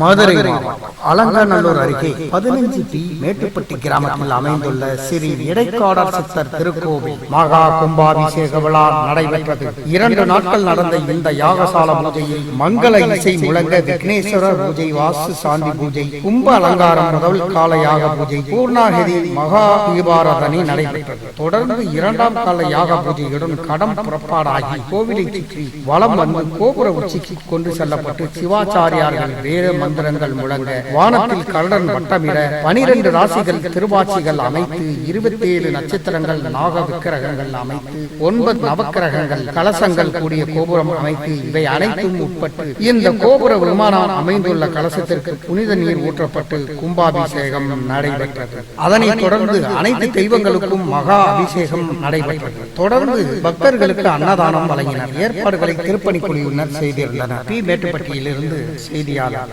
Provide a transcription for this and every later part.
மதுரை மாவட்டம் அலங்காநல்லூர் அருகே பதினஞ்சு பி மேட்டுப்பட்டி கிராமத்தில் அமைந்துள்ள ஸ்ரீ இடைக்காடர் சித்தர் திருக்கோவில் மகா கும்பாபிஷேக விழா நடைபெற்றது. இரண்டு நாட்கள் நடந்த இந்த யாகசால பூஜையில் மங்கள இசை முழங்க விக்னேஸ்வரர் பூஜை வாஸ்து சாந்தி பூஜை கும்ப அலங்காரம் முதல் கால யாக பூஜை பூர்ணாகிரி மகா தீபாராதனை நடைபெற்றது. தொடர்ந்து இரண்டாம் கால யாக பூஜையுடன் கடம் புறப்பாடாகி கோவிலை சுற்றி வலம் வந்து கோபுர உச்சிக்கு கொண்டு செல்லப்பட்டு சிவாச்சாரியார்கள் வேத மந்திரங்கள் முழங்க வானத்தில் கருடன் வட்டமிட பனிரெண்டு ராசிகள் திருவாட்சிகள் அமைத்து இருபத்தேழு நட்சத்திரங்கள் நாக விக்கிரகங்கள் அமைத்து ஒன்பது நவக்கிரகங்கள் கலசங்கள் கூடிய கோபுரம் அமைத்து இவை அனைத்தும் உட்பட்டு இந்த கோபுர விமானம் அமைந்துள்ள கலசத்திற்கு புனித நீர் ஊற்றப்பட்டு கும்பாபிஷேகம் நடைபெற்றது. அதனைத் தொடர்ந்து அனைத்து தெய்வங்களுக்கும் மகா அபிஷேகம் நடைபெற்றது. தொடர்ந்து பக்தர்களுக்கு அன்னதானம் வழங்கினர். ஏற்பாடுகளை திருப்பணி குழுவினர் செய்திருந்தனர். பி மேட்டுப்பட்டியிலிருந்து செய்தியாளர்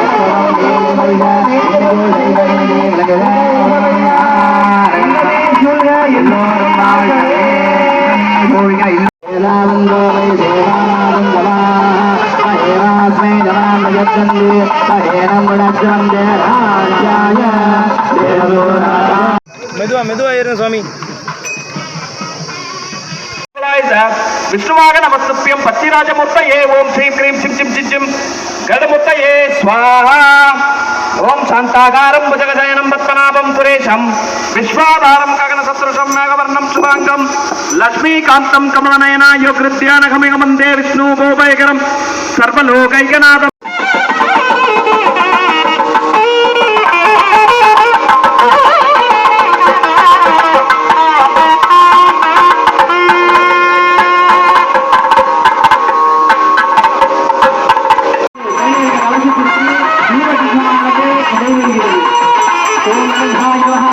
முடக்கந்தே அடேன முடக்கந்தே மெதுவா மெதுவா ஏறுங்க சுவாமி விஷ்ணுவாக நமஸ்துப்பியம் பத்திராஜமுத்த ஏ ஓம் ஸ்ரீம் கிரீம் சிம் சிம் சிம் கடமுத்த ஏ ஸ்வாஹா ஓம் சாந்தாகாரம் புஜகஜயனம் பத்மநாபம் புரேஷம் விஸ்வாதாரம் ககனசத்ருஷம் மேகவர்ணம் சுபாங்கம் லக்ஷ்மீகாந்தம் கமலநயனாயோ கிருத்தியானகமிகமந்தே விஷ்ணு கோபயகரம் சர்வலோகைகநாதம் よいしょ。